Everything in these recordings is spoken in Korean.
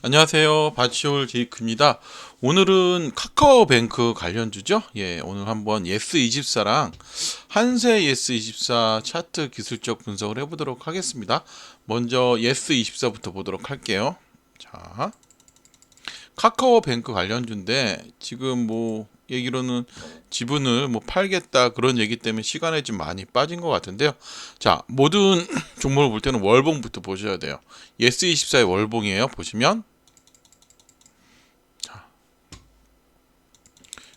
안녕하세요. 바치올 제이크입니다. 오늘은 카카오뱅크 관련주죠. 예, 오늘 한번 예스24랑 한세 예스24 차트 기술적 분석을 해보도록 하겠습니다. 먼저 예스24부터 보도록 할게요. 자, 카카오뱅크 관련주인데 지금 뭐 얘기로는 지분을 뭐 팔겠다 그런 얘기 때문에 시간에 좀 많이 빠진 것 같은데요. 자, 모든 종목을 볼 때는 월봉부터 보셔야 돼요. 예스24의 월봉이에요. 보시면 자,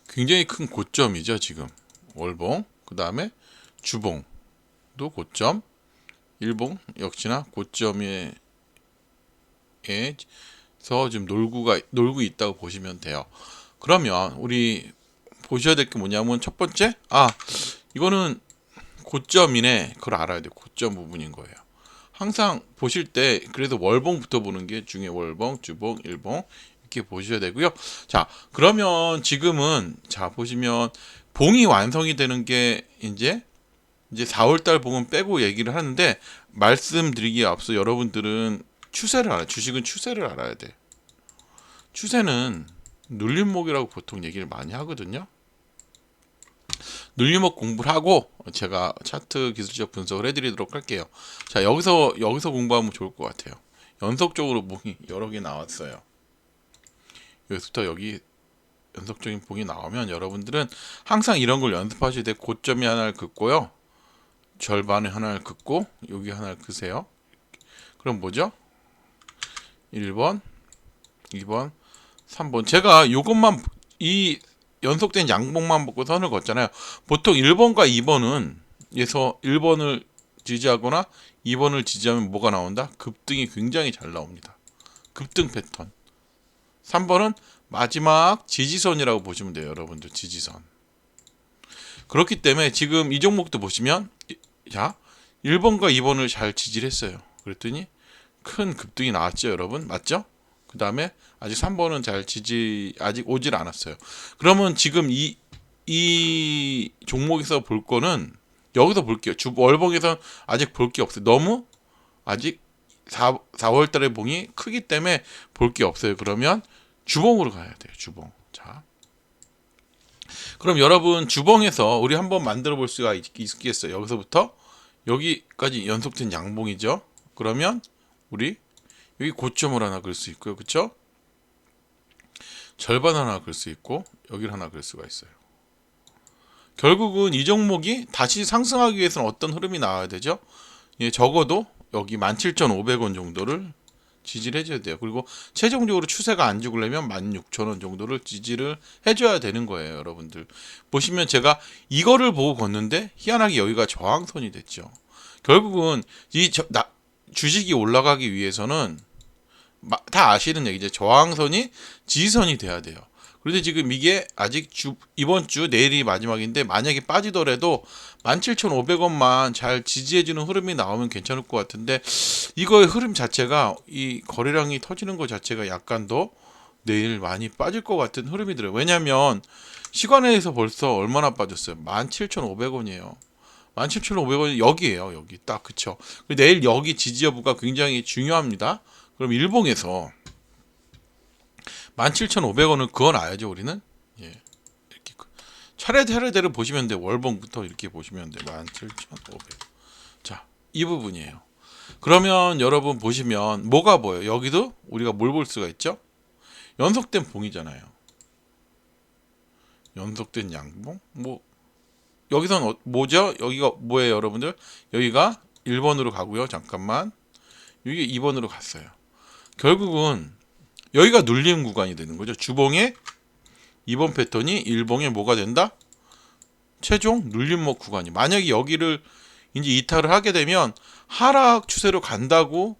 굉장히 큰 고점이죠, 지금. 월봉. 그 다음에 주봉도 고점. 일봉 역시나 고점에 서 지금 놀고가 놀고 있다고 보시면 돼요. 그러면 우리 보셔야 될 게 뭐냐면 첫 번째 아 이거는 고점이네 그걸 알아야 돼요. 고점 부분인 거예요. 항상 보실 때 그래서 월봉부터 보는 게 중에 월봉, 주봉, 일봉 이렇게 보셔야 되고요. 자 그러면 지금은 자 보시면 봉이 완성이 되는 게 이제 이제 4월달 봉은 빼고 얘기를 하는데 말씀드리기에 앞서 여러분들은 추세를 알아. 주식은 추세를 알아야 돼. 추세는 눌림목이라고 보통 얘기를 많이 하거든요. 눌림목 공부를 하고 제가 차트 기술적 분석을 해드리도록 할게요. 자 여기서 여기서 공부하면 좋을 것 같아요. 연속적으로 봉이 여러 개 나왔어요. 여기서부터 여기 연속적인 봉이 나오면 여러분들은 항상 이런 걸 연습하셔야 돼. 고점이 하나를 긋고요. 절반에 하나를 긋고 여기 하나를 긋으세요. 그럼 뭐죠? 1번, 2번, 3번. 제가 요것만 이 연속된 양봉만 보고 선을 걷잖아요. 보통 1번과 2번은 에서 1번을 지지하거나 2번을 지지하면 뭐가 나온다? 급등이 굉장히 잘 나옵니다. 급등 패턴. 3번은 마지막 지지선이라고 보시면 돼요, 여러분들. 지지선. 그렇기 때문에 지금 이 종목도 보시면 자, 1번과 2번을 잘 지지를 했어요. 그랬더니 큰 급등이 나왔죠, 여러분. 맞죠? 그 다음에 아직 3번은 잘 지지 아직 오질 않았어요. 그러면 지금 이 이 종목에서 볼 거는 여기서 볼게요. 주 월봉에서 아직 볼 게 없어요. 너무 아직 4, 4월 달에 봉이 크기 때문에 볼 게 없어요. 그러면 주봉으로 가야 돼요. 주봉. 자. 그럼 여러분 주봉에서 우리 한번 만들어 볼 수가 있, 있겠어요. 여기서부터 여기까지 연속된 양봉이죠. 그러면 우리 여기 고점을 하나 그릴 수 있고요. 그쵸? 절반 하나 그릴 수 있고 여기를 하나 그릴 수가 있어요. 결국은 이 종목이 다시 상승하기 위해서는 어떤 흐름이 나와야 되죠? 예, 적어도 여기 17,500원 정도를 지지를 해줘야 돼요. 그리고 최종적으로 추세가 안 죽으려면 16,000원 정도를 지지를 해줘야 되는 거예요, 여러분들. 보시면 제가 이거를 보고 걷는데 희한하게 여기가 저항선이 됐죠. 결국은 이 저, 나, 주식이 올라가기 위해서는 다 아시는 얘기죠. 저항선이 지지선이 돼야 돼요. 그런데 지금 이게 아직 주, 이번 주 내일이 마지막인데 만약에 빠지더라도 17,500원만 잘 지지해주는 흐름이 나오면 괜찮을 것 같은데 이거의 흐름 자체가 이 거래량이 터지는 것 자체가 약간 더 내일 많이 빠질 것 같은 흐름이 들어요. 왜냐하면 시간에서 벌써 얼마나 빠졌어요? 17,500원이에요. 17,500원이 여기에요. 여기 딱 그쵸. 내일 여기 지지 여부가 굉장히 중요합니다. 그럼 일봉에서 17,500원을 그어놔야죠 우리는 예. 이렇게 그 차례 차례대로 보시면 돼 월봉부터 이렇게 보시면 돼 17,500. 자 이 부분이에요. 그러면 여러분 보시면 뭐가 보여? 여기도 우리가 뭘 볼 수가 있죠? 연속된 봉이잖아요. 연속된 양봉? 뭐 여기선 어, 뭐죠? 여기가 뭐예요, 여러분들? 여기가 1번으로 가고요. 잠깐만. 여기 2번으로 갔어요. 결국은 여기가 눌림 구간이 되는 거죠. 주봉의 2번 패턴이 일봉에 뭐가 된다? 최종 눌림목 구간이. 만약에 여기를 이제 이탈을 하게 되면 하락 추세로 간다고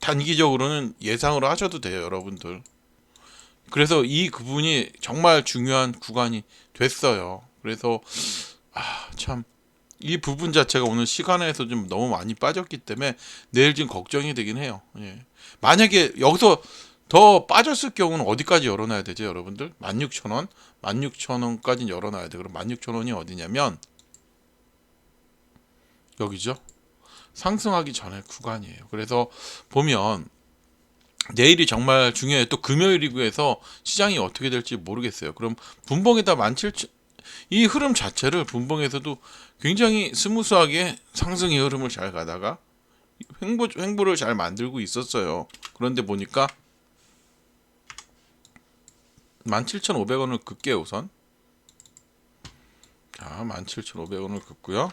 단기적으로는 예상을 하셔도 돼요, 여러분들. 그래서 이 부분이 정말 중요한 구간이 됐어요. 그래서 아, 참. 이 부분 자체가 오늘 시간에서 좀 너무 많이 빠졌기 때문에 내일 좀 걱정이 되긴 해요. 예. 만약에 여기서 더 빠졌을 경우는 어디까지 열어놔야 되죠, 여러분들? 16,000원, 16,000원까지 열어놔야 돼. 그럼 16,000원이 어디냐면 여기죠. 상승하기 전에 구간이에요. 그래서 보면 내일이 정말 중요해요. 또 금요일이고 해서 시장이 어떻게 될지 모르겠어요. 그럼 분봉에다 17,000, 이 흐름 자체를 분봉에서도 굉장히 스무스하게 상승의 흐름을 잘 가다가 횡보, 횡보를 잘 만들고 있었어요. 그런데 보니까 17,500원을 긋게요, 우선. 자, 17,500원을 긋고요.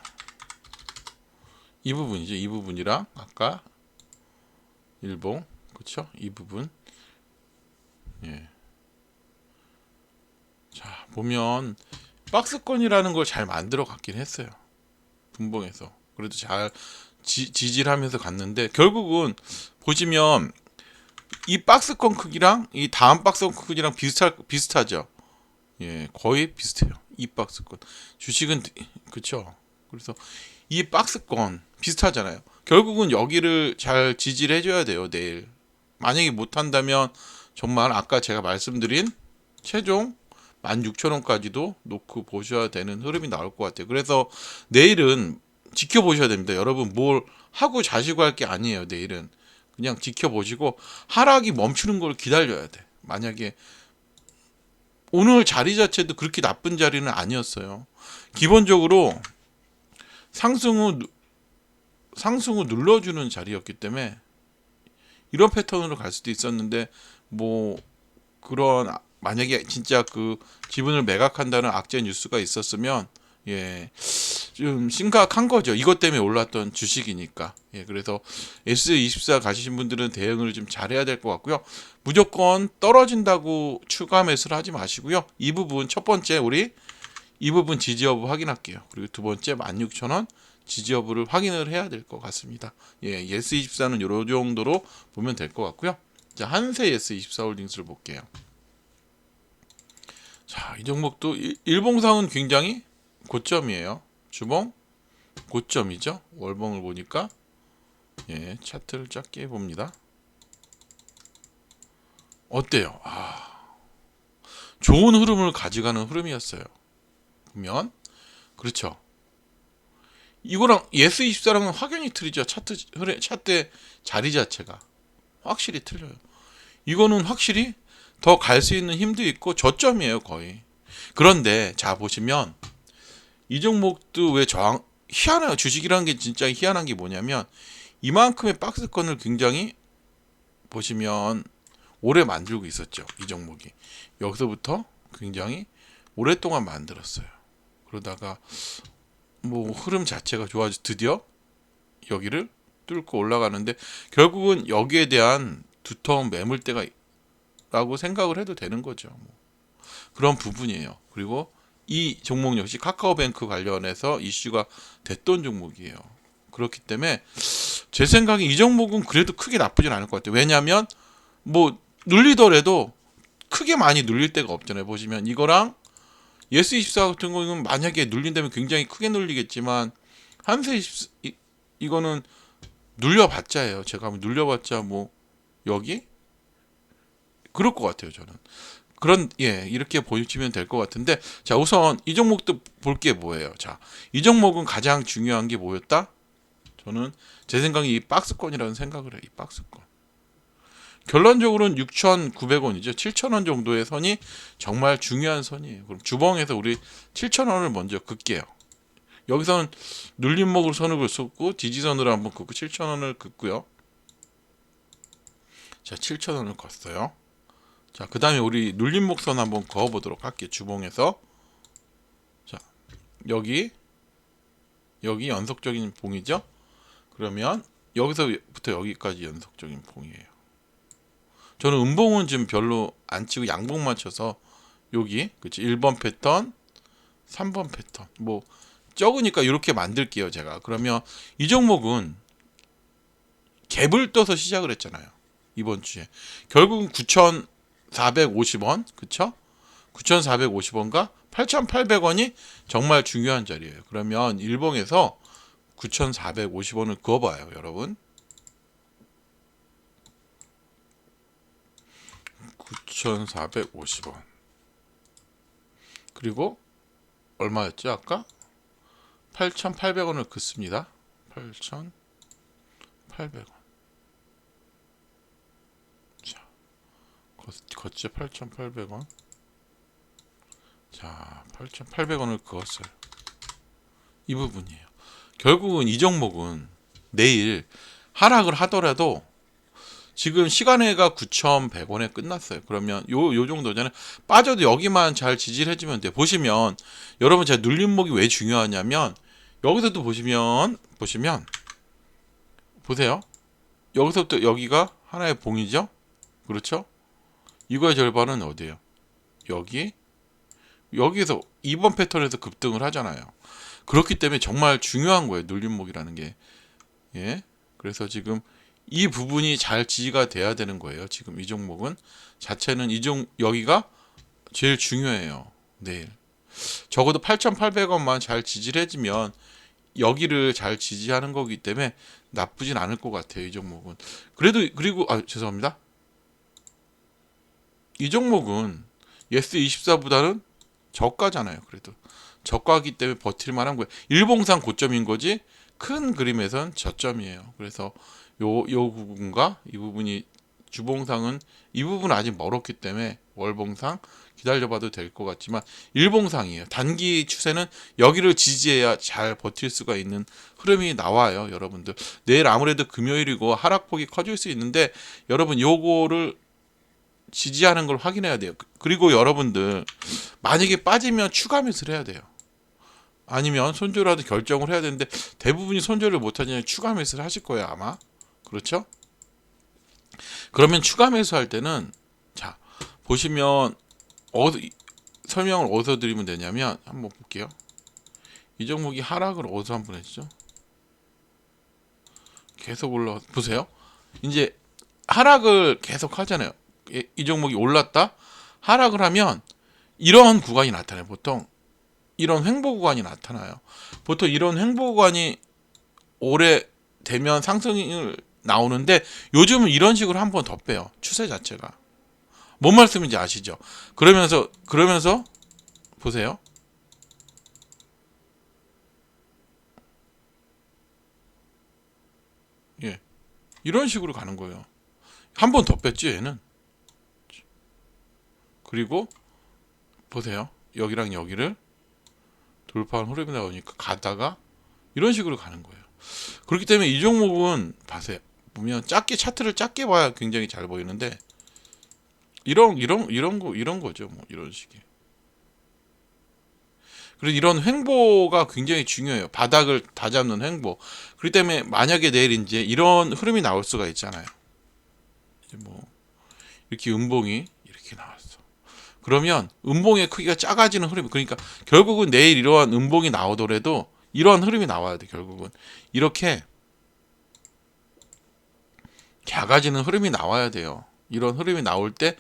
이 부분이죠. 이 부분이랑 아까 일봉 그쵸? 이 부분 예. 자 보면 박스권이라는 걸 잘 만들어 갔긴 했어요. 분봉에서 그래도 잘 지, 지질하면서 갔는데 결국은 보시면 이 박스권 크기랑 이 다음 박스권 크기랑 비슷할 비슷하죠. 예, 거의 비슷해요. 이 박스권 주식은 그쵸. 그래서 이 박스권 비슷하잖아요. 결국은 여기를 잘 지지를 해줘야 돼요. 내일 만약에 못한다면 정말 아까 제가 말씀드린 최종 16,000원까지도 놓고 보셔야 되는 흐름이 나올 것 같아요. 그래서 내일은 지켜보셔야 됩니다. 여러분 뭘 하고 자시고 할 게 아니에요. 내일은 그냥 지켜보시고 하락이 멈추는 걸 기다려야 돼. 만약에 오늘 자리 자체도 그렇게 나쁜 자리는 아니었어요. 기본적으로 상승 후 누- 상승 후 눌러주는 자리였기 때문에 이런 패턴으로 갈 수도 있었는데 뭐 그런 아- 만약에 진짜 그 지분을 매각한다는 악재 뉴스가 있었으면 예. 좀 심각한 거죠. 이것 때문에 올랐던 주식이니까. 예, 그래서 S24 가시신 분들은 대응을 좀 잘해야 될 것 같고요. 무조건 떨어진다고 추가 매수를 하지 마시고요. 이 부분 첫 번째 우리 이 부분 지지 여부 확인할게요. 그리고 두 번째 16,000원 지지 여부를 확인을 해야 될 것 같습니다. 예, S24는 요 정도로 보면 될 것 같고요. 자, 한세 S24 홀딩스를 볼게요. 자, 이 종목도 일- 일봉상은 굉장히 고점이에요. 주봉 고점이죠. 월봉을 보니까 예, 차트를 짧게 봅니다. 어때요? 아, 좋은 흐름을 가져가는 흐름이었어요. 보면 그렇죠. 이거랑 예스 24랑은 확연히 틀리죠. 차트 흐름 차트의 자리 자체가 확실히 틀려요. 이거는 확실히 더 갈 수 있는 힘도 있고 저점이에요, 거의. 그런데 자 보시면 이 종목도 왜 저항 희한해요. 주식이라는 게 진짜 희한한 게 뭐냐면 이만큼의 박스권을 굉장히 보시면 오래 만들고 있었죠. 이 종목이 여기서부터 굉장히 오랫동안 만들었어요. 그러다가 뭐 흐름 자체가 좋아져 드디어 여기를 뚫고 올라가는데 결국은 여기에 대한 두터운 매물대가 라고 생각을 해도 되는 거죠. 뭐. 그런 부분이에요. 그리고 이 종목 역시 카카오뱅크 관련해서 이슈가 됐던 종목이에요. 그렇기 때문에 제 생각에 이 종목은 그래도 크게 나쁘진 않을 것 같아요. 왜냐하면 뭐 눌리더라도 크게 많이 눌릴 데가 없잖아요. 보시면 이거랑 예스24 같은 경우는 만약에 눌린다면 굉장히 크게 눌리겠지만 한세 24 이, 이거는 눌려봤자예요. 제가 눌려봤자 뭐 여기 그럴 것 같아요. 저는 그런 예 이렇게 보시면 될 것 같은데 자 우선 이 종목도 볼 게 뭐예요? 자이 종목은 가장 중요한 게 뭐였다? 저는 제 생각에 이 박스권이라는 생각을 해요. 이 박스권. 결론적으로는 6,900원이죠. 7,000원 정도의 선이 정말 중요한 선이에요. 그럼 주봉에서 우리 7,000원을 먼저 긋게요. 여기서는 눌림목으로 선을 긋고 지지선으로 한번 긋고 7,000원을 긋고요. 자, 7,000원을 걷어요. 자, 그 다음에 우리 눌림목선 한번 그어보도록 할게요. 주봉에서. 자, 여기, 여기 연속적인 봉이죠? 그러면 여기서부터 여기까지 연속적인 봉이에요. 저는 음봉은 지금 별로 안 치고 양봉만 쳐서 여기, 그치? 1번 패턴, 3번 패턴. 뭐, 적으니까 이렇게 만들게요, 제가. 그러면 이 종목은 갭을 떠서 시작을 했잖아요. 이번 주에. 결국은 9,450원, 그쵸? 9,450원과 8,800원이 정말 중요한 자리예요. 그러면 일봉에서 9,450원을 그어봐요, 여러분. 9,450원. 그리고 얼마였죠, 아까? 8,800원을 긋습니다. 8,800원. 걷죠 8,800원 자 8,800원을 그었어요 이 부분이에요 결국은 이 종목은 내일 하락을 하더라도 지금 시간회가 9,100원에 끝났어요. 그러면 요, 요 정도잖아요. 빠져도 여기만 잘 지지를 해주면 돼요. 보시면, 여러분 제가 눌림목이 왜 중요하냐면, 여기서도 보시면, 보시면, 보세요. 여기서부터 여기가 하나의 봉이죠? 그렇죠? 이거의 절반은 어디예요? 여기, 여기에서 2번 패턴에서 급등을 하잖아요. 그렇기 때문에 정말 중요한 거예요. 눌림목이라는 게. 예. 그래서 지금 이 부분이 잘 지지가 돼야 되는 거예요. 지금 이 종목은 자체는 이 종 여기가 제일 중요해요. 내일 적어도 8,800원만 잘 지지를 해주면 여기를 잘 지지하는 거기 때문에 나쁘진 않을 것 같아요. 이 종목은 그래도 그리고 아 죄송합니다. 이 종목은 예스 24보다는 저가잖아요. 그래도 저가기 때문에 버틸 만한 거예요. 일봉상 고점인 거지 큰 그림에선 저점이에요. 그래서 요, 요 부분과 이 부분이 주봉상은 이 부분은 아직 멀었기 때문에 월봉상 기다려봐도 될 것 같지만 일봉상이에요. 단기 추세는 여기를 지지해야 잘 버틸 수가 있는 흐름이 나와요, 여러분들. 내일 아무래도 금요일이고 하락폭이 커질 수 있는데 여러분 요거를 지지하는 걸 확인해야 돼요. 그리고 여러분들 만약에 빠지면 추가 매수를 해야 돼요. 아니면 손절라도 결정을 해야 되는데 대부분이 손절을 못하냐 추가 매수를 하실 거예요 아마 그렇죠? 그러면 추가 매수할 때는 자 보시면 어디 설명을 어디서 드리면 되냐면 한번 볼게요. 이 종목이 하락을 어디서 한번 했죠? 계속 올라 보세요. 이제 하락을 계속 하잖아요. 이, 이 종목이 올랐다 하락을 하면 이런 구간이 나타나요. 보통 이런 횡보 구간이 나타나요. 보통 이런 횡보 구간이 오래 되면 상승을 나오는데 요즘은 이런 식으로 한 번 더 빼요. 추세 자체가. 뭔 말씀인지 아시죠? 그러면서 그러면서 보세요. 예. 이런 식으로 가는 거예요. 한 번 더 뺐죠, 얘는. 그리고 보세요. 여기랑 여기를 돌파한 흐름이 나오니까 가다가 이런 식으로 가는 거예요. 그렇기 때문에 이 종목은 봐세요. 보면 작게 차트를 작게 봐야 굉장히 잘 보이는데 이런 이런 이런 거 이런 거죠. 뭐 이런 식의. 그리고 이런 횡보가 굉장히 중요해요. 바닥을 다 잡는 횡보. 그렇기 때문에 만약에 내일 이제 이런 흐름이 나올 수가 있잖아요. 이제 뭐 이렇게 음봉이. 그러면 음봉의 크기가 작아지는 흐름. 그러니까 결국은 내일 이러한 음봉이 나오더라도 이러한 흐름이 나와야 돼. 결국은 이렇게 작아지는 흐름이 나와야 돼요. 이런 흐름이 나올 때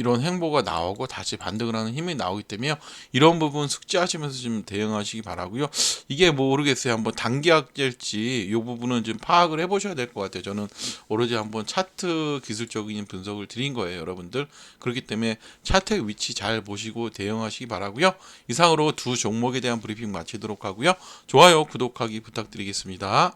이런 행보가 나오고 다시 반등을 하는 힘이 나오기 때문에 이런 부분 숙지하시면서 좀 대응하시기 바라고요. 이게 뭐 모르겠어요. 한번 단기학제일지 이 부분은 좀 파악을 해보셔야 될 것 같아요. 저는 오로지 한번 차트 기술적인 분석을 드린 거예요, 여러분들. 그렇기 때문에 차트의 위치 잘 보시고 대응하시기 바라고요. 이상으로 두 종목에 대한 브리핑 마치도록 하고요. 좋아요, 구독하기 부탁드리겠습니다.